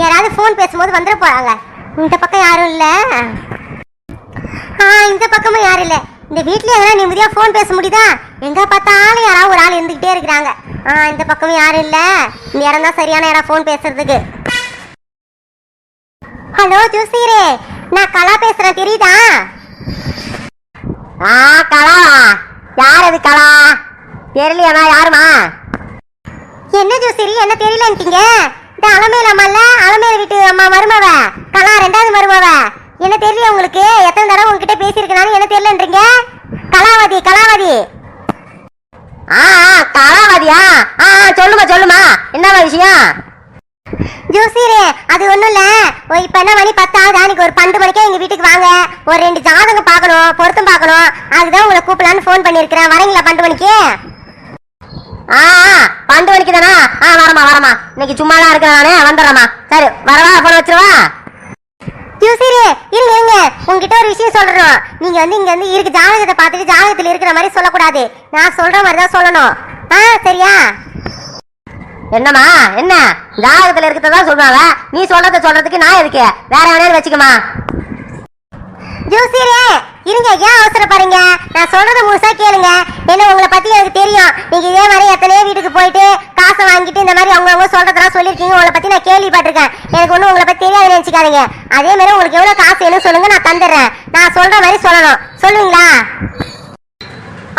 யாராவது ஃபோன் பேசும்போது வந்துட போறாங்க. இந்த பக்கம் யாரும் இல்ல. ஆ இந்த பக்கமும் யாரும் இல்ல. இந்த வீட்லயே எதனா நிம்மதியா ஃபோன் பேச முடியுதா? எங்க பார்த்தாலும் யாராவது ஒரு ஆள் இருந்துகிட்டே இருக்கிறாங்க. ஆ இந்த பக்கமும் யாரும் இல்ல. இந்த இடம் தான் சரியான இடம் ஃபோன் பேசுறதுக்கு. ஹலோ ஜூசிரே நான் கலா பேசுறேன் தெரியுதா? ஆ கலா. யார் அது கலா? தெரியலையாமா யாருமா? என்ன ஜூசிரி என்ன தெரியலன்ட்டீங்க அலமேல அம்மால அலமேல வீட்டு அம்மா மருமவ. கலா ரெண்டாவது மருமவ. என்ன தெரியல உங்களுக்கு? எத்தனை தடவை உங்ககிட்ட பேசியிருக்கனாலும் என்ன தெரியலன்றீங்க? கலாவதி கலாவதி. ஆ ஆ, கலாவதியா? ஆ ஆ, சொல்லுமா சொல்லுமா. என்னவா விஷயம்? ஜோசியரே அது ஒண்ணும் இல்ல. ஓ, என்ன மணி பத்தாவது? அன்னைக்கு ஒரு பன்னெண்டு மணிக்கே எங்க வீட்டுக்கு வாங்க. ஒரு ரெண்டு ஜாதகம் பார்க்கணும் பொருத்தம் பார்க்கணும். அதுதான் உங்களை கூப்பிடலான்னு ஃபோன் பண்ணியிருக்கிறேன். வரீங்களா பன்னெண்டு மணிக்கு ஆ ஆ, பன்னெண்டு மணிக்கு தானா ஆ வரமா வரமா இன்னைக்கு சும்மா தான் இருக்கிறேன் நானே. வந்துடுறேம்மா. சரி வரவா? போன வச்சிருவா? ஜோசியரே இருங்க இருங்க. உங்ககிட்ட ஒரு விஷயம் சொல்றோம் நீங்க வந்து இங்க வந்து இருக்கு ஜாதகத்தை பார்த்துட்டு ஜாதகத்துல இருக்கிற மாதிரி சொல்லக்கூடாது. நான் சொல்ற மாதிரி தான் சொல்லணும். ஆ சரியா? என்னம்மா? என்ன? ஜாதகத்துல இருக்கிறதா சொல்றாங்க நீ சொல்றத சொல்றதுக்கு நான் எதுக்கு? வேற எவனையாவது வச்சுக்கமா ஜோசியரே இருங்க ஏன் அவசரப்படுறீங்க நான் சொல்றத முழுசா கேளுங்க. என்ன உங்களை பத்தி எனக்கு தெரியும். நீங்க இதே மாதிரி எத்தனையோ வீட்டுக்கு போயிட்டு காசை வாங்கிட்டு இந்த மாதிரி அவங்கவுங்க சொல்றதெல்லாம் சொல்லியிருக்கீங்க. உங்களை பத்தி நான் கேள்விப்பட்டிருக்கேன். எனக்கு ஒன்றும் உங்களை பத்தி தெரியாது நினைச்சுக்காதீங்க. அதே மாதிரி உங்களுக்கு எவ்வளவு காசு வேணும் சொல்லுங்க நான் தந்துடுறேன். நான் சொல்ற மாதிரி சொல்லணும். சொல்லுவீங்களா?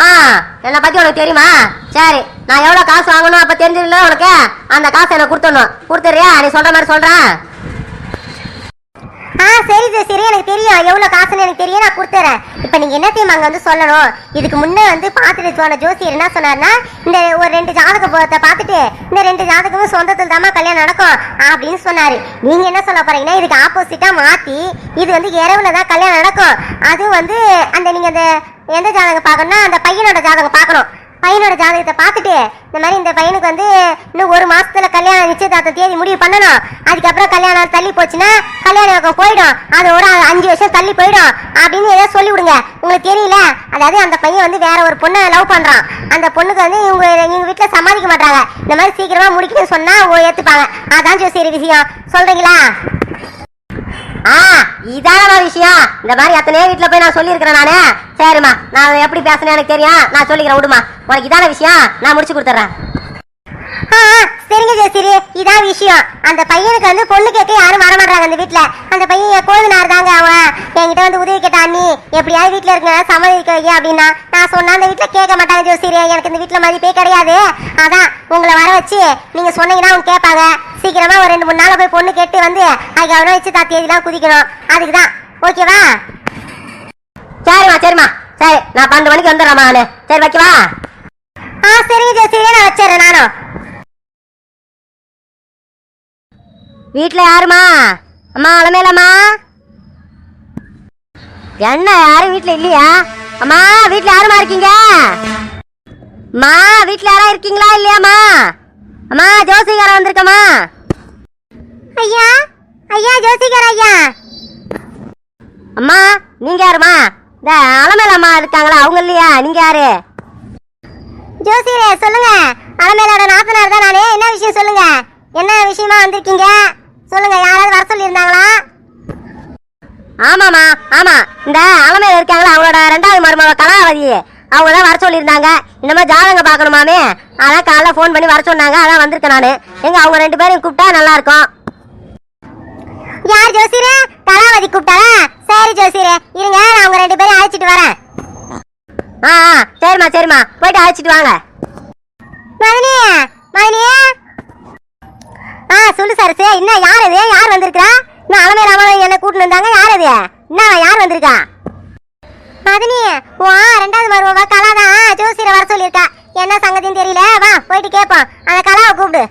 ஆ என்னை பத்தி உனக்கு தெரியுமா? சரி நான் எவ்வளவு காசு வாங்கணும் அப்ப தெரிஞ்சிருந்தா உனக்கு? அந்த காசை எனக்கு கொடுத்துடணும். கொடுத்துறியா நீ சொல்ற மாதிரி சொல்றேன். தெரியும் எனக்கு தெரியும். எவ்வளோ காசுன்னு எனக்கு தெரியும். நான் கொடுத்துறேன். இப்போ நீங்கள் என்ன தெரியுமா அங்கே வந்து சொல்லணும்? இதுக்கு முன்னே வந்து பார்த்துட்டு போன ஜோசியர் என்ன சொன்னார்னா இந்த ஒரு ரெண்டு ஜாதக போகத்தை பார்த்துட்டு இந்த ரெண்டு ஜாதகமும் சொந்தத்தில் தாம்மா கல்யாணம் நடக்கும் அப்படின்னு சொன்னார். நீங்கள் என்ன சொல்ல போகிறீங்கன்னா இதுக்கு ஆப்போசிட்டாக மாற்றி இது வந்து இரவில் தான் கல்யாணம் நடக்கும். அதுவும் வந்து அந்த நீங்கள் அந்த எந்த ஜாதகம் பார்க்கணும்னா அந்த பையனோட ஜாதகம் பார்க்கணும். பையனோட ஜாதகத்தை பார்த்துட்டு இந்த மாதிரி இந்த பையனுக்கு வந்து இன்னும் ஒரு மாசத்துல கல்யாணம் நிச்சயதார்த்த தேதி முடிவு பண்ணணும். அதுக்கப்புறம் கல்யாணம் தள்ளி போச்சுன்னா கல்யாணம் போயிடும் போயிடும். ஒரு அஞ்சு வருஷம் தள்ளி போயிடும். அப்படின்னு ஏதாவது சொல்லி விடுங்க. உங்களுக்கு தெரியல? அதாவது அந்த பையன் வந்து வேற ஒரு பொண்ணை லவ் பண்றான். அந்த பொண்ணுக்கு வந்து இவங்க எங்க வீட்டுல சமாளிக்க மாட்டாங்க இந்த மாதிரி சீக்கிரமா முடிக்கணும்னு சொன்னா அவங்க ஏத்துப்பாங்க. அதான் சரி விஷயம். சொல்றீங்களா? இதான விஷயம். இந்த மாதிரி எத்தனையோ வீட்ல போய் நான் சொல்லியிருக்கிறேன் நானு. சரிம்மா நான் எப்படி பேசுனேன் எனக்கு தெரியும். நான் சொல்லிக்கிறேன் விடுமா உனக்கு இதான விஷயம்? நான் முடிச்சு கொடுத்துட்றேன். ஆ சரிங்க ஜெசிரி இதான் விஷயம். அந்த பையனுக்கு வந்து பொண்ணு கேட்க யாரும் வர மாட்டாங்க அந்த வீட்ல. அந்த பையன் என் கோவினார் தாங்க அவன். என்கிட்ட வந்து உதவி கேட்டா அண்ணி எப்படியாவது வீட்ல இருக்க சம்மதிக்க வைங்க அப்படின்னா நான் சொன்னா அந்த வீட்ல கேட்க மாட்டாங்க ஜோசிரி எனக்கு இந்த வீட்ல மதிப்பே கிடையாது. அதான் உங்களை வர வச்சு நீங்க சொன்னீங்கன்னா அவங்க கேட்பாங்க. சீக்கிரமா ஒரு ரெண்டு மூணு நாள் போய் பொண்ணு கேட்டு வந்து அதுக்கு அவனை வச்சு தான் தேதிலாம் குதிக்கணும். அதுக்கு தான் ஓகேவா சரிம்மா சரிம்மா. சரி நான் பன்னெண்டு மணிக்கு வந்துடுறேம்மா நானு. சரி வைக்கவா? ஆ சரிங்க ஜோசிரி நான் வச்சிடுறேன் நானும் வீட்டில் யாருமா அம்மா அலமேலம்மா என்ன யாரும் வீட்டில் இல்லையா? அம்மா வீட்டில் யாருமா இருக்கீங்க? அம்மா வீட்டில் யாரா இருக்கீங்களா இல்லையாம்மா? அம்மா ஜோசிகாரா வந்திருக்கம்மா. ஐயா ஐயா ஜோசிகார ஐயா. அம்மா நீங்க யாருமா இந்த அலமேல அம்மா இருக்காங்களா? அவங்க இல்லையா? நீங்க யாரு? ஜோசியரே சொல்லுங்க. அலமேலோட நாத்தனார் தான் நானே. என்ன விஷயம் சொல்லுங்க? என்ன விஷயமா வந்திருக்கீங்க? சொல்லுங்க யாராவது வர சொல்லியிருந்தாங்களா? ஆமாமா ஆமா. இந்த அலமேல இருக்காங்களா? அவங்களோட ரெண்டாவது மருமக கலாவதி. அவங்க தான் வர சொல்லியிருந்தாங்க. மாதிரி ஜாதகம் பார்க்கணுமாமே அதான் காலைல ஃபோன் பண்ணி வர சொன்னாங்க. அதான் வந்திருக்கேன் நான். எங்க அவங்க ரெண்டு பேரும் கூப்பிட்டா நல்லா இருக்கும். யார் ஜோசியரே? கலாவதி கூப்பிட்டாரா சரி ஜோசியரே இருங்க நான் அவங்க ரெண்டு பேரும் அழைச்சிட்டு வரேன். ஆ ஆ, சரிம்மா சரிம்மா. போயிட்டு அழைச்சிட்டு வாங்க. மதினி மதினி. ஆ சொல்லு சரசு. என்ன யார் அது யார் வந்திருக்கா இன்னும் அலமே ராமன் என்ன கூட்டிட்டு வந்தாங்க. யார் அது என்ன யார் வந்திருக்கா? மதினி ஓ ரெண்டாவது மருமவ கலா தான் ஜோசியரை வர சொல்லியிருக்கா. என்ன சங்கதின்னு தெரியல? வா போயிட்டு கேட்போம். அந்த கலாவை கூப்பிடு.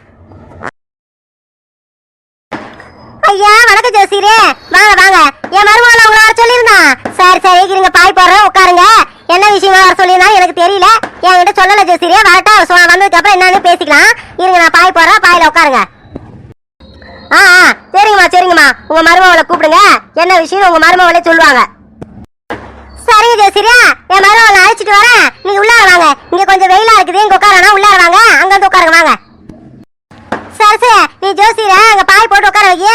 ஐயா வணக்கம் ஜோசியரே. வாங்க வாங்க. என் மருமகள் உங்களை வர சொல்லியிருந்தான் சரி சரி இருங்க பாய் போடுறேன் உட்காருங்க. என்ன விஷயமா வர சொல்லியிருந்தா எனக்கு தெரியல. என்கிட்ட சொல்லல ஜோசியரே. வரட்டா வந்ததுக்கு அப்புறம் என்னன்னு பேசிக்கலாம். இருங்க நான் பாய் போடுறேன் பாயில உட்காருங்க. ஆ ஆ சரிங்கம்மா சரிங்கம்மா. உங்க மருமகளை கூப்பிடுங்க. என்ன விஷயம் உங்க மருமகளே சொல்லுவாங்க. சரிங்க சரியா என் மருமகளை அழைச்சிட்டு வரேன். நீங்க உள்ளார வாங்க. இங்க கொஞ்சம் வெயிலா இருக்குது. இங்க உட்காரனா உள்ள வாங்க அங்க வந்து உட்காருங்க வாங்க சரசு நீ ஜோசியர அங்க பாய் போட்டு உட்கார ஐயா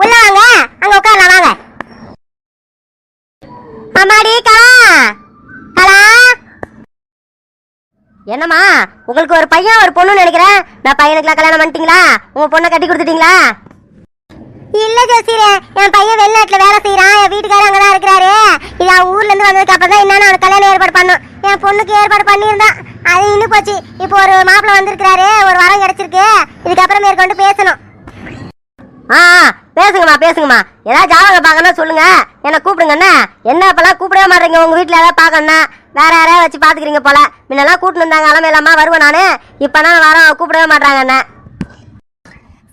உள்ள வாங்க அங்க உட்காரலாம் வாங்க அம்மாடி கலா கலா என்னம்மா உங்களுக்கு ஒரு பையன் ஒரு பொண்ணு நினைக்கிறேன் நான் பையனுக்குலாம் கல்யாணம் பண்ணிட்டீங்களா? உங்க பொண்ணை கட்டி கொடுத்துட்டீங்களா? இல்ல ஜோசியரே என் பையன் வெளிநாட்டுல வேலை செய்யறான் என் வீட்டுக்காரர் அங்கதான் இருக்கிறாரு. இது அவன் ஊர்ல இருந்து வந்ததுக்கு அப்புறம் தான் என்னன்னு அவனுக்கு கல்யாணம் ஏற்பாடு பண்ணும். என் பொண்ணுக்கு ஏற்பாடு பண்ணியிருந்தான். அது இன்னும் போச்சு. இப்போ ஒரு மாப்பிள்ள வந்திருக்கிறாரு ஒரு வரம் கிடைச்சிருக்கு. இதுக்கப்புறம் மேற்கொண்டு பேசணும். ஆ ஆ, பேசுங்கம்மா பேசுங்கம்மா. ஏதாவது ஜாதகம் பார்க்கணும் சொல்லுங்க. என்னை கூப்பிடுங்க என்ன என்ன இப்பெல்லாம் கூப்பிடவே மாட்டேங்க. உங்க வீட்டில் ஏதாவது பார்க்கணும்னா வேற யாரையா வச்சு பார்த்துக்கிறீங்க போல. முன்னெல்லாம் கூப்பிட்டு இருந்தாங்க அலமை இல்லாம வருவேன் நான். இப்போ நான் வரோம். கூப்பிடவே மாட்டாங்க என்ன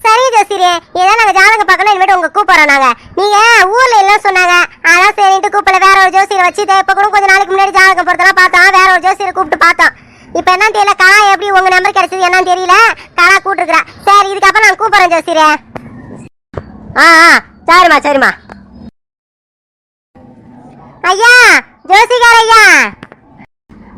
சரி ஜோசியரே. ஏதாவது நாங்கள் ஜாதகம் பார்க்கணும் இனிமேட்டு உங்க கூப்பிட்றோம் நாங்கள் நீங்கள் ஊரில் எல்லாம் சொன்னாங்க. அதான் சரின்ட்டு கூப்பிடல. வேற ஒரு ஜோசியர் வச்சு இப்போ கூட கொஞ்சம் நாளைக்கு முன்னாடி ஜாதகம் பொறுத்தலாம் பார்த்தோம். வேற ஒரு ஜோசியரை கூப்பிட்டு பார்த்தோம். இப்போ என்ன தெரியல. கலா எப்படி உங்கள் நம்பர் கிடைச்சது? என்னன்னு தெரியல. கலா கூப்பிட்டுருக்குறேன் சரி இதுக்கப்புறம் நான் கூப்பிட்றேன் ஜோசியரே. ஆ ஆ சரிம்மா சரிம்மா. ஐயா ஜோசிகார் ஐயா.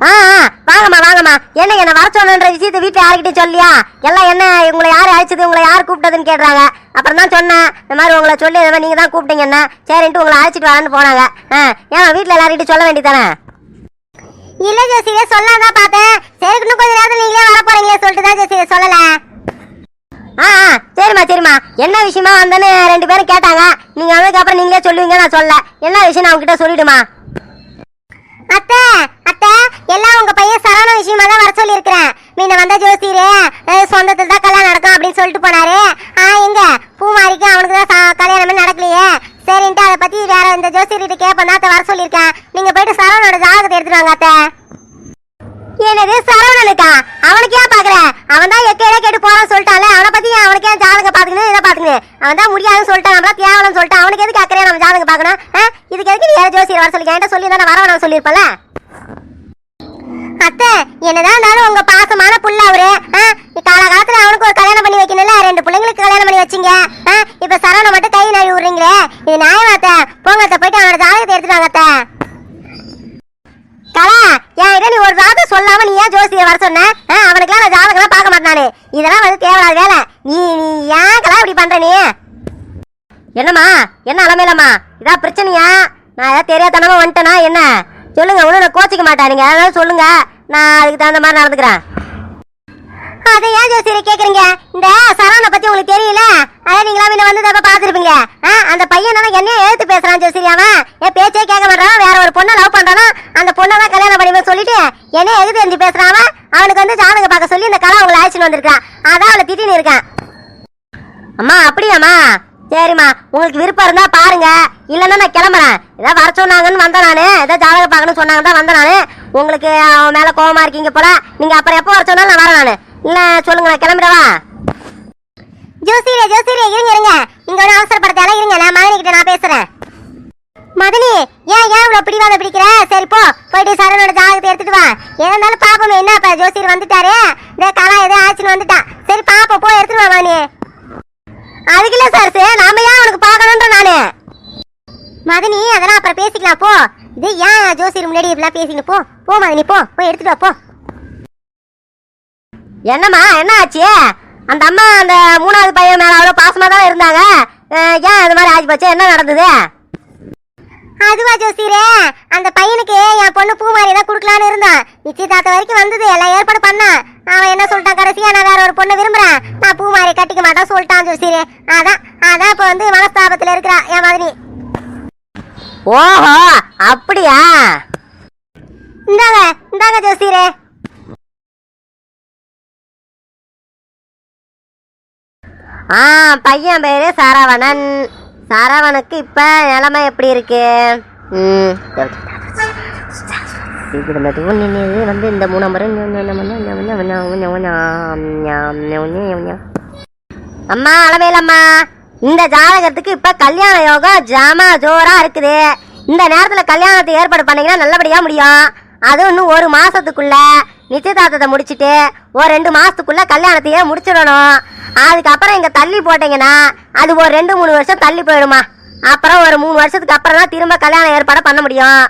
ஆ ஆ வாங்கம்மா வாங்கம்மா. என்ன என்ன வர சொன்னன்ற விஷயத்தை வீட்டில் யாருக்கிட்டையும் சொல்லியா? எல்லாம் என்ன உங்களை யார் அழைச்சது உங்களை யார் கூப்பிட்டதுன்னு கேட்குறாங்க அப்புறம் தான் சொன்னேன் இந்த மாதிரி உங்களை சொல்லி இந்த மாதிரி நீங்கள் தான் கூப்பிட்டீங்க என்ன? சரின்ட்டு உங்களை அழைச்சிட்டு வரான்னு போனாங்க. ஆ ஏன் வீட்டில் எல்லார்கிட்டையும் சொல்ல வேண்டியதானே? இல்ல ஜோசிகா சொல்லாதான் பார்த்தேன். சரி இன்னும் கொஞ்ச நேரத்தில் நீங்களே வர போறீங்களே சொல்லிட்டு தான் ஜோசிகா சொல்லலை. ஆ ஆ சரிம்மா சரிம்மா. என்ன விஷயமா வந்தேன்னு ரெண்டு பேரும் கேட்டாங்க. நீங்கள் வந்ததுக்கப்புறம் நீங்களே சொல்லுவீங்க நான் சொல்ல என்ன விஷயம் அவங்க கிட்ட சொல்லிடுமா? அத்தை அத்தை எல்லாம் உங்க பையன் சரவண விஷயமா தான் வர சொல்லியிருக்கிறேன். இருக்கிறேன் வந்த ஜோசியரே சொந்தத்தில் சொந்தத்துல தான் கல்யாணம் நடக்கும் அப்படின்னு சொல்லிட்டு போனாரு. ஆ எங்க? பூமாரிக்கு அவனுக்கு தான் கல்யாணமே நடக்கலையே. சரின்ட்டு அதை பத்தி வேற இந்த ஜோசியர்கிட்ட கேட்பேன் தான் அத்தை வர சொல்லியிருக்கேன். நீங்க போயிட்டு சரவணோட ஜாதகத்தை எடுத்துட்டு வாங்க அத்தை. என்னது சரவணனுக்கா? அவனுக்கு ஏன் பாக்குற அவன் தான் எக்கையில கேட்டு போறான்னு சொல்லிட்டான்ல. அவனை பத்தி அவனுக்கு ஏன் ஜாதகம் பாத்துக்கணும் இதை பாத்துக்கணும் அவன் தான் முடியாதுன்னு சொல்லிட்டான் நம்மளா தேவலன்னு சொல்லிட்டான். அவனுக்கு எதுக்கு அக்கறையா நம்ம ஜாதகம் பாக்கணும் இதுக்கு எதுக்கு நீ வேற ஜோசியர் வர சொல்லி என்கிட்ட சொல்லி தானே வரவன சொல்லியிருப்பல அத்தை என்னதான் இருந்தாலும் உங்க பாசமான புள்ள அவரு. காலகாலத்துல அவனுக்கு ஒரு கல்யாணம் பண்ணி வைக்கணும்ல? ரெண்டு பிள்ளைங்களுக்கு கல்யாணம் பண்ணி வச்சிங்க. இப்ப சரவணை மட்டும் கை நழுவி விடுறீங்களே? இது நியாயமாத்த போங்க அத்தை போயிட்டு அவனோட ஜாதகத்தை எடுத்துட்டு வாங்க அத்தை. கலா நீ ஒரு ஜாதகம் சொல்லாம நீ ஏன் ஜோசியர் வர சொன்ன? ஆ, அவனுக்கெல்லாம் நான் ஜாதகம்லாம் பார்க்க மாட்டானே. இதெல்லாம் வந்து தேவையில்லாத வேலை. நீ நீ ஏன் இப்படி பண்ற நீ? என்னம்மா? என்ன அலமையிலம்மா இதான் பிரச்சனையா? நான் ஏதாவது தெரியாதனமா வந்துட்டேனா? என்ன? சொல்லுங்க ஒன்றும் நான் கோச்சிக்க மாட்டானுங்க. அதனால சொல்லுங்க. நான் அதுக்கு தகுந்த மாதிரி நடந்துக்கிறேன். அதை ஏன் ஜோசியரை கேட்குறீங்க இந்த சரவணை பத்தி உங்களுக்கு தெரியல? அதை நீங்களா முன்ன வந்து தப்ப பாத்துருப்பீங்க அந்த பையன் என்னையே என்னைய எழுத்து பேசுறான் ஜோசியர். அவன் என் பேச்சே கேட்க மாட்டான். வேற ஒரு பொண்ணை லவ் பண்ணுறானா அந்த பொண்ணை தான் கல்யாணம் பண்ணி சொல்லிட்டு என்னைய எது தெரிஞ்சு பேசுறான் அவனுக்கு வந்து ஜாதகம் பார்க்க சொல்லி இந்த கலா அவங்களை அழைச்சிட்டு வந்திருக்கான் அதான் அவளை திட்டின்னு இருக்கேன். அம்மா அப்படியாம்மா? சரிம்மா. உங்களுக்கு விருப்பம் இருந்தா பாருங்க. இல்லைன்னா நான் கிளம்புறேன். ஏதாவது வர சொன்னாங்கன்னு வந்தேன் நான். ஏதாவது ஜாதகம் பார்க்கணும்னு சொன்னாங்க தான் வந்தேன் நான். உங்களுக்கு அவன் மேலே கோவமா இருக்கீங்க போல. நீங்க அப்புறம் எப்போ வர சொன்னாலும் நான் வரேன் நான். இல்லை சொல்லுங்க நான் கிளம்பிடவா? ஜோசியரே ஜோசியரே இருங்க இருங்க. இங்க ஒரு அவசரப்படுத்தால இருங்க. நான் மகனிக்கிட்ட நான் பேசுறேன். மதனி ஏன் ஏன் இவ்வளவு பிடிவாத பிடிக்கிற? சரி போ. போயிட்டு சரவணோட ஜாதகத்தை எடுத்துட்டு வா. ஏன் இருந்தாலும் பாப்போம் என்ன ஜோசியர் வந்துட்டாரு? இந்த கலா ஏதோ ஆச்சுன்னு வந்துட்டான் சரி பாப்போம். போய் எடுத்துட்டு வா மதனி. அதுக்கு இல்ல சார் நாம ஏன் உனக்கு பார்க்கணுன்ற நானு? மதனி அதெல்லாம் அப்புறம் பேசிக்கலாம். போ. இது ஏன் ஜோசியர் முன்னாடி இப்படிலாம் பேசிக்கணும் போ. போ மதனி போ. போய் எடுத்துட்டு வா போ. என்னம்மா என்ன ஆச்சு? அந்த அம்மா அந்த மூணாவது பையன் மேலே அவ்வளோ பாசமாக தான் இருந்தாங்க ஏன் அது மாதிரி ஆச்சு போச்சு என்ன நடந்தது? அதுவா ஜோசியரே. அந்த பையனுக்கு என் பொண்ணு பூமாரி தான் கொடுக்கலான்னு இருந்தான் நிச்சயதார்த்தம் வரைக்கும் வந்தது. எல்லாம் ஏற்பாடு பண்ணான் அவன் என்ன சொல்லிட்டான் கடைசியா நான் வேற ஒரு பொண்ணை விரும்புறேன். நான் பூமாரி கட்டிக்க மாட்டான் சொல்லிட்டான் ஜோசியரே. அதான் அதான் இப்ப வந்து மனஸ்தாபத்துல இருக்கிறா. என் மாதிரி ஓஹோ அப்படியா? இந்தாங்க இந்தாங்க ஜோசியரே. ஆ பையன் பேரு சரவணன். சரவணுக்கு இப்ப நிலைமை எப்படி இருக்கு? வந்து இந்த மூணு நம்பர் அம்மா. அளவையிலம்மா இந்த ஜாதகத்துக்கு இப்ப கல்யாண யோகம் ஜாமா ஜோரா இருக்குது. இந்த நேரத்துல கல்யாணத்தை ஏற்பாடு பண்ணீங்கன்னா நல்லபடியா முடியும். அதுவும் இன்னும் ஒரு மாசத்துக்குள்ள நிச்சயதார்த்தத்தை முடிச்சிட்டு ஒரு ரெண்டு மாசத்துக்குள்ள கல்யாணத்தையே முடிச்சிடணும். அதுக்கப்புறம் இங்க தள்ளி போட்டீங்கன்னா அது ஒரு ரெண்டு மூணு வருஷம் தள்ளி போயிடுமா. அப்புறம் ஒரு மூணு வருஷத்துக்கு அப்புறம் தான் திரும்ப கல்யாணம் ஏற்பாடு பண்ண முடியும்.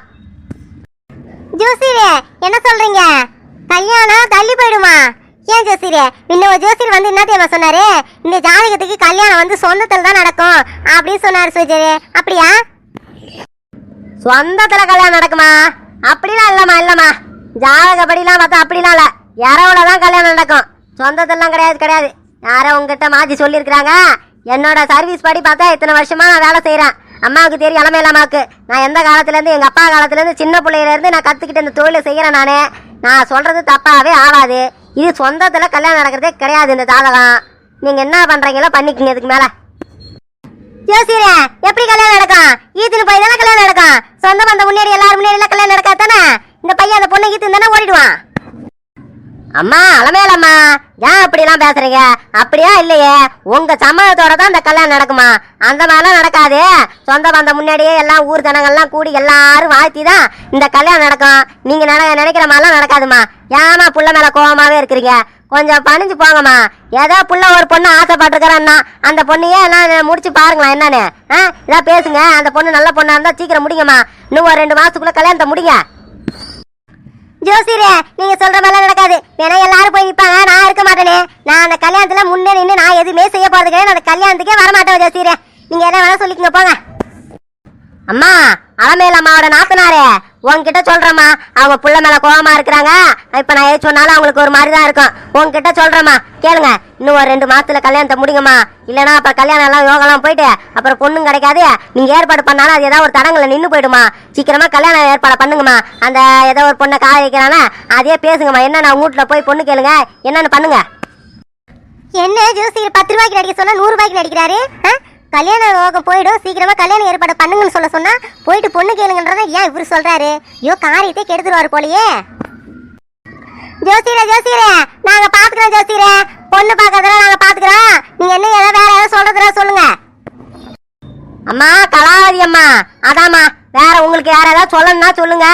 ஜோசியரே என்ன சொல்றீங்க? கல்யாணம் தள்ளி போயிடுமா? ஏன் ஜோசியரே? இன்னொரு ஜோசியர் வந்து என்ன தெரியுமா சொன்னாரு? இந்த ஜாதகத்துக்கு கல்யாணம் வந்து சொந்தத்துல தான் நடக்கும். அப்படின்னு சொன்னாரு சுஜரே அப்படியா? சொந்தத்துல கல்யாணம் நடக்குமா? அப்படிலாம் இல்லம்மா இல்லம்மா. ஜாதகப்படிலாம் பார்த்தா அப்படிலாம் இல்ல. இரவுல தான் கல்யாணம் நடக்கும். சொந்தத்திலாம் கிடையாது கிடையாது. யாரோ உங்ககிட்ட மாத்தி சொல்லியிருக்கிறாங்க. என்னோட சர்வீஸ் படி பார்த்தா இத்தனை வருஷமா நான் வேலை செய்கிறேன் அம்மாவுக்கு தெரியும் இளமையில நான் எந்த காலத்துலேருந்து எங்கள் அப்பா காலத்துலேருந்து சின்ன பிள்ளையிலேருந்து நான் கற்றுக்கிட்டு இந்த தொழிலை செய்கிறேன் நான். நான் சொல்கிறது தப்பாகவே ஆகாது. இது சொந்தத்தில் கல்யாணம் நடக்கிறதே கிடையாது இந்த ஜாதகம். நீங்கள் என்ன பண்ணுறீங்களோ பண்ணிக்கங்க இதுக்கு மேலே. ஜோசியரே எப்படி கல்யாணம் நடக்கும்? ஈத்துன்னு போய் தானே கல்யாணம் நடக்கும்? சொந்த பந்த முன்னாடி எல்லாரும் முன்னாடி எல்லாம் கல்யாணம் நடக்காது தானே? இந்த பையன் அந்த பொண்ணை ஈத்துன்னு தானே ஓடிடுவான்? அம்மா அலமேலம்மா ஏன் அப்படிலாம் பேசுறீங்க? அப்படியா இல்லையே? உங்க சம்மதத்தோட தான் இந்த கல்யாணம் நடக்குமா? அந்த மாதிரிலாம் நடக்காது. சொந்த பந்த முன்னாடியே எல்லாம் ஊர் ஜனங்கள்லாம் கூடி எல்லாரும் வாழ்த்தி தான் இந்த கல்யாணம் நடக்கும். நீங்க நட நினைக்கிற மாதிரிலாம் நடக்காதுமா ஏமா புள்ள மேல கோவமாவே இருக்கிறீங்க? கொஞ்சம் பணிஞ்சு போங்கம்மா. ஏதோ புள்ள ஒரு பொண்ணு ஆசைப்பட்டிருக்கிறேன்னா அந்த பொண்ணையே நான் முடிச்சு பாருங்களேன் என்னன்னு. ஆ இதான் பேசுங்க. அந்த பொண்ணு நல்ல பொண்ணா இருந்தா சீக்கிரம் முடிங்கம்மா. இன்னும் ஒரு ரெண்டு மாசத்துக்குள்ள கல்யாணத்தை முடிங்க. ஜோசியரே நீங்க சொல்ற மாதிரிலாம் நடக்காது. வேணா எல்லாரும் போய் நிப்பாங்க நான் இருக்க மாட்டேனே. நான் அந்த கல்யாணத்துல முன்னே நின்று நான் எதுவுமே செய்ய போறது கிடையாது. அந்த கல்யாணத்துக்கே வரமாட்டேன் ஜோசியரே. நீங்க என்ன வேணா சொல்லிக்கங்க போங்க. அம்மா அலமேல அம்மாவோட நாத்தனாரே உன்கிட்ட சொல்றேம்மா. அவங்க புள்ள மேல கோவமா இருக்கிறாங்க. இப்ப நான் ஏ சொன்னாலும் அவங்களுக்கு ஒரு மாதிரி தான் இருக்கும். உன்கிட்ட சொல்றேம்மா. கேளுங்க. இன்னும் ஒரு ரெண்டு மாசத்துல கல்யாணத்தை முடிங்கம்மா. இல்லனா அப்புறம் கல்யாணம் எல்லாம் யோகெல்லாம் போயிட்டு அப்புறம் பொண்ணும் கிடைக்காது. நீங்க ஏற்பாடு பண்ணாலும் அது ஏதாவது ஒரு தடங்களை நின்று போயிடுமா. சீக்கிரமா கல்யாணம் ஏற்பாடு பண்ணுங்கம்மா. அந்த ஏதோ ஒரு பொண்ணை காய வைக்கிறானா அதே பேசுங்கம்மா. என்ன நான் வீட்டுல போய் பொண்ணு கேளுங்க. என்னன்னு பண்ணுங்க. என்ன ஜோசியர் பத்து ரூபாய்க்கு நடிக்க சொன்னா நூறு ரூபாய்க்கு நடிக்கிறாரு? கல்யாண யோகம் போயிடும். சீக்கிரமா கல்யாணம் ஏற்பாடு பண்ணுங்கன்னு சொல்ல சொன்னா போயிட்டு பொண்ணு கேளுங்கன்றத ஏன் இவரு சொல்றாரு? ஐயோ காரியத்தை கெடுத்துருவாரு போலயே. ஜோசியரே ஜோசியரே நாங்க பாத்துக்கிறோம் ஜோசியரே. பொண்ணு பாக்கிறதுல நாங்க பாத்துக்கிறோம். நீங்க என்ன ஏதாவது வேற ஏதாவது சொல்றதுல சொல்லுங்க. அம்மா கலாவதி அம்மா. அதாம்மா வேற உங்களுக்கு வேற ஏதாவது சொல்லணும்னா சொல்லுங்க.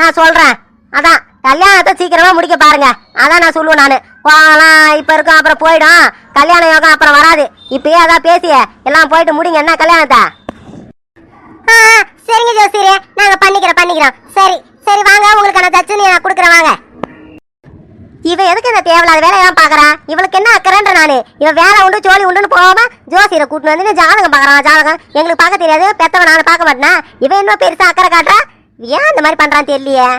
நான் சொல்றேன். அதான் கல்யாணத்தை சீக்கிரமா முடிக்க பாருங்க. அதான் நான் சொல்லுவேன் நானு. போகலாம் இப்ப இருக்கும் அப்புறம் போயிடும். கல்யாண யோகம் அப்புறம் வராது. இப்பயே அதான் பேசிய. எல்லாம் போயிட்டு முடிங்க என்ன கல்யாணத்தை? ஆ, ஆ, சரிங்க ஜோசியரே. நாங்க பண்ணிக்கிறோம் பண்ணிக்கிறோம். சரி சரி வாங்க. உங்களுக்கான தச்சு நான் கொடுக்குறேன் வாங்க. இவ எதுக்கு இந்த தேவையில்லாத வேலையெல்லாம் பாக்குறா இவளுக்கு என்ன அக்கறன்ற நானு? இவ வேலை உண்டு ஜோலி உண்டுன்னு போகாம ஜோசியரை கூட்டின்னு வந்து ஜாதகம் பாக்குறான் ஜாதகம். எங்களுக்கு பார்க்க தெரியாது. பெத்தவன் நான் பார்க்க மாட்டேனா? இவன் இன்னும் பெருசா அக்கறை காட்டுறா? ஏன் இந்த மாதிரி பண்றான்னு தெரியலையே.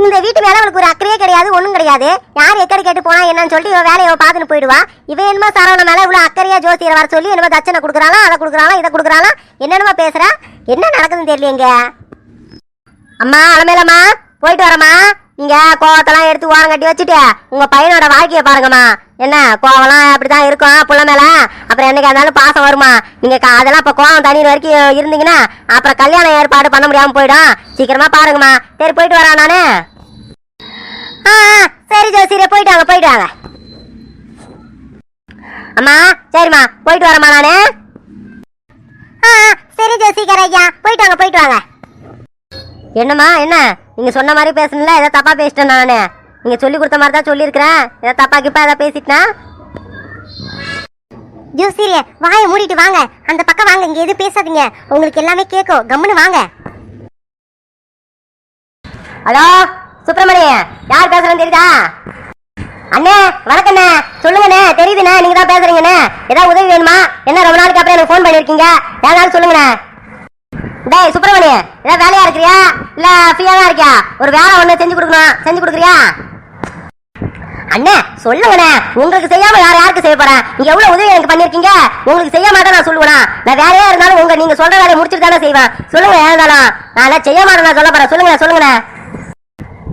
இந்த வீட்டு மேல அவளுக்கு ஒரு அக்கறையே கிடையாது ஒண்ணும் கிடையாது. யார் எக்கடி கேட்டு போனா என்னன்னு சொல்லிட்டு இவ வேலையை பார்த்துன்னு போயிடுவா. இவன் என்னமோ சரவண மேல இவ்வளவு அக்கறையா ஜோசியர் வர சொல்லி என்னமோ தச்சனை கொடுக்குறாளா அதை கொடுக்குறாளா இதை கொடுக்குறாளா என்னென்னமா பேசுறா. என்ன நடக்குதுன்னு தெரியலையேங்க? அம்மா அலமேலம்மா போயிட்டு வரமா நீங்க கோவத்தெல்லாம் எடுத்து ஓரம் கட்டி வச்சுட்டு உங்க பையனோட வாழ்க்கைய பாருங்கம்மா. என்ன கோவம்லாம் அப்படிதான் இருக்கும் புள்ள மேல? அப்புறம் என்னைக்கு இருந்தாலும் பாசம் வருமா? நீங்க அதெல்லாம் இப்ப கோவம் தண்ணீர் வரைக்கும் இருந்தீங்கன்னா அப்புறம் கல்யாணம் ஏற்பாடு பண்ண முடியாம போயிடும். சீக்கிரமா பாருங்கம்மா. சரி போயிட்டு வரேன் நானு. ஆ ஆ, சரி ஜோசியரே போயிட்டு வாங்க போயிட்டு வாங்க. அம்மா சரிம்மா போயிட்டு வரேம்மா நானு. ஆ, ஆ, சரி ஜோசிகர் ஐயா போயிட்டு வாங்க போயிட்டு வாங்க. என்னம்மா என்ன? நீங்க சொன்ன மாதிரி பேசணும்ல ஏதோ தப்பா பேசிட்டேன் நானு. நீங்க சொல்லி கொடுத்த மாதிரி தான் சொல்லியிருக்கிறேன் ஏதோ தப்பா கிப்பா ஏதோ பேசிட்டேன் ஜோசியரே வாயை மூடிட்டு வாங்க. அந்த பக்கம் வாங்க இங்க எதுவும் பேசாதீங்க. உங்களுக்கு எல்லாமே கேட்கும். கம்முன்னு வாங்க. ஹலோ சுப்பிரமணி யார் பேசுறேன்னு தெரியுதா? அண்ணே வணக்கண்ணே. சொல்லுங்கண்ணே தெரியுதுண்ணே. நீங்க தான் பேசுறீங்கண்ணே. ஏதாவது உதவி வேணுமா? என்ன ரொம்ப நாளைக்கு அப்புறம் எனக்கு ஃபோன் பண்ணியிருக்கீங்க? ஏதாவது சொல்லுங்கண்ணே. டேய் சுப்பிரமணிய ஏதாவது வேலையா இருக்கிறியா? இல்ல ஃப்ரீயா தான் இருக்கியா? ஒரு வேலை ஒண்ணு செஞ்சு கொடுக்கணும். செஞ்சு கொடுக்குறியா? அண்ணே சொல்லுங்கண்ணே. உங்களுக்கு செய்யாம யார் யாருக்கு செய்ய போறேன்? நீங்க எவ்வளவு உதவி எனக்கு பண்ணிருக்கீங்க உங்களுக்கு செய்ய மாட்டேன் நான் சொல்லுவேனா? நான் வேலையா இருந்தாலும் உங்க நீங்க சொல்ற வேலையை முடிச்சுட்டு தானே செய்வேன். சொல்லுங்க ஏன் நான் செய்ய மாட்டேன் நான் சொல்ல போறேன். சொல்லுங்க சொல்லுங்கண்ணே.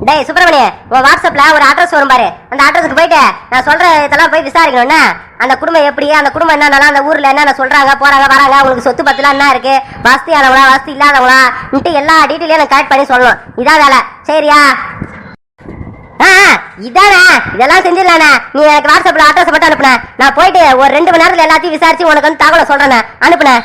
டேய் சுப்பிரமணிய உன் வாட்ஸ்அப்ல ஒரு அட்ரஸ் வரும் பாரு. அந்த அட்ரஸுக்கு போயிட்டு நான் சொல்ற இதெல்லாம் போய் விசாரிக்கணும்னா அந்த குடும்பம் எப்படி? அந்த குடும்பம் என்னென்னலாம் அந்த ஊர்ல என்னென்ன சொல்றாங்க போறாங்க வராங்க? உங்களுக்கு சொத்து பத்துலாம் என்ன இருக்கு? வசதியானவங்களா வசதி இல்லாதவங்களா? இன்ட்டு எல்லா டீட்டெயிலையும் எனக்கு கரெக்ட் பண்ணி சொல்லணும். இதான் வேலை. சரியா? ஆ ஆ, இதானே. இதெல்லாம் செஞ்சிடலாண்ணே நீ எனக்கு வாட்ஸ்அப்ல அட்ரஸ் மட்டும் அனுப்புன. நான் போயிட்டு ஒரு ரெண்டு மணி நேரத்துல எல்லாத்தையும் விசாரிச்சு உனக்கு வந்து தகவலை சொல்றேன். அனுப்புனேன்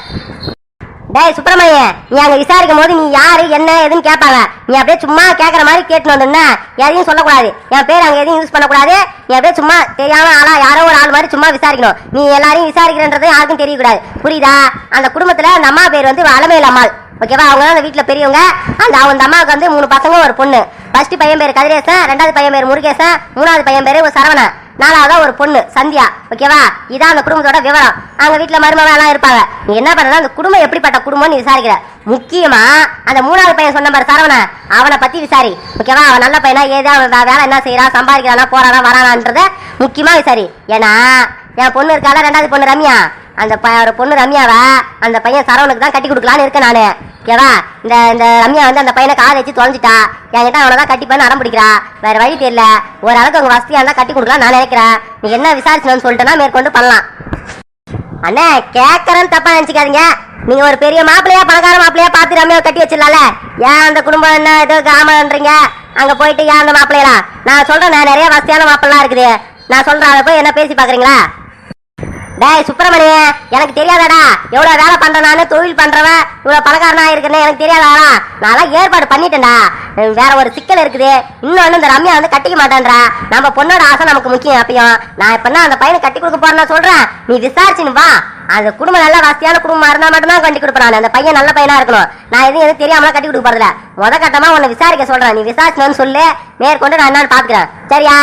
டேய் சுப்பிரமணிய நீ அங்க விசாரிக்கும் போது நீ யாரு என்ன எதுன்னு கேட்பாங்க. நீ அப்படியே சும்மா கேட்கற மாதிரி கேட்டு வந்தா எதையும் சொல்லக்கூடாது. என் பேர் அங்க எதையும் யூஸ் பண்ணக்கூடாது. நீ அப்படியே சும்மா தெரியாம ஆளா யாரோ ஒரு ஆள் மாதிரி சும்மா விசாரிக்கணும். நீ எல்லாரையும் விசாரிக்கிறன்றது யாருக்கும் தெரியக்கூடாது. புரியுதா? அந்த குடும்பத்துல அந்த அம்மா பேர் வந்து அலமேல் அம்மாள். ஓகேவா? அவங்க அந்த வீட்டில் பெரியவங்க. அந்த அவங்க அம்மாவுக்கு வந்து மூணு பசங்க ஒரு பொண்ணு. ஃபர்ஸ்ட் பையன் பேர் கதிரேசன் ரெண்டாவது பையன் பேர் முருகேசன் மூணாவது பையன் பேர் சரவணன். நாலாவதா ஒரு பொண்ணு சந்தியா ஓகேவா இதான் அந்த குடும்பத்தோட விவரம். அவங்க வீட்டுல மருமக எல்லாம் இருப்பாங்க. நீ என்ன பண்ற அந்த குடும்பம் எப்படிப்பட்ட குடும்பம்னு நீ விசாரிக்கிற. முக்கியமா அந்த மூணாவது பையன் சொன்ன மாதிரி சரவண. அவனை பத்தி விசாரி. ஓகேவா அவன் நல்ல பையனா? ஏதோ அவன் வேலை என்ன செய்யறான் சம்பாதிக்கிறானா? போறானா? வரானான்றத முக்கியமா விசாரி. ஏன்னா என் பொண்ணு இருக்கால ரெண்டாவது பொண்ணு ரம்யா. அந்த ப- ஒரு பொண்ணு ரம்யாவை அந்த பையன் சரவணுக்கு தான் கட்டி கொடுக்கலான்னு இருக்கேன் நானு. ஓகேவா இந்த இந்த ரம்யா வந்து அந்த பையனை காதை வச்சு தொலைஞ்சிட்டா. என்கிட்ட அவனை தான் கட்டிப்பேன்னு அடம் பிடிக்கிறா. வேற வழி தெரியல. ஒரு அளவுக்கு அவங்க வசதியாக இருந்தால் கட்டி கொடுக்கலாம் நான் நினைக்கிறேன். நீ என்ன விசாரிச்சணும்னு சொல்லிட்டேன்னா மேற்கொண்டு பண்ணலாம். அண்ணே கேட்கறேன்னு தப்பா நினச்சிக்காதீங்க. நீங்க ஒரு பெரிய மாப்பிள்ளையா பணக்கார மாப்பிள்ளையா பார்த்து ரம்யாவை கட்டி வச்சிடலாம்ல. ஏன் அந்த குடும்பம் என்ன ஏதோ கிராமம்ன்றீங்க? அங்க போயிட்டு ஏன் அந்த மாப்பிள்ளையா நான் சொல்றேன் நான் நிறைய வசதியான மாப்பிள்ளலாம் இருக்குது. நான் சொல்றேன் அதை போய் என்ன பேசி பாக்குறீங்களா டேய் சுப்பிரமணிய எனக்கு தெரியாதாடா. எவ்வளவு வேலை பண்றேன் தொழில் பண்றவன். இவ்வளவு பணக்காரனா இருக்குன்னு எனக்கு தெரியாதாடா. நான் ஏற்பாடு பண்ணிட்டேன்டா. வேற ஒரு சிக்கல் இருக்குது. இன்னொன்னு இந்த ரம்யா வந்து கட்டிக்க மாட்டேன்றா. நம்ம பொண்ணோட ஆசை நமக்கு முக்கியம் அப்பயும். நான் இப்ப அந்த பையனை கட்டி கொடுக்க போறேன்னு சொல்றேன். நீ விசாரிச்சுன்னு வா. அந்த குடும்பம் நல்ல வசதியான குடும்பமா இருந்தா மட்டும்தான் கட்டி கொடுப்பேன் அந்த பையன் நல்ல பையனா இருக்கணும். நான் எதுவும் எதுவும் தெரியாமலாம் கட்டி கொடுக்க போறதில்ல. முத கட்டமா உன்னை விசாரிக்க சொல்றேன். நீ விசாரிச்சோன்னு சொல்லு. மேற்கொண்டு நான் என்னன்னு பாத்துக்கிறேன் சரியா?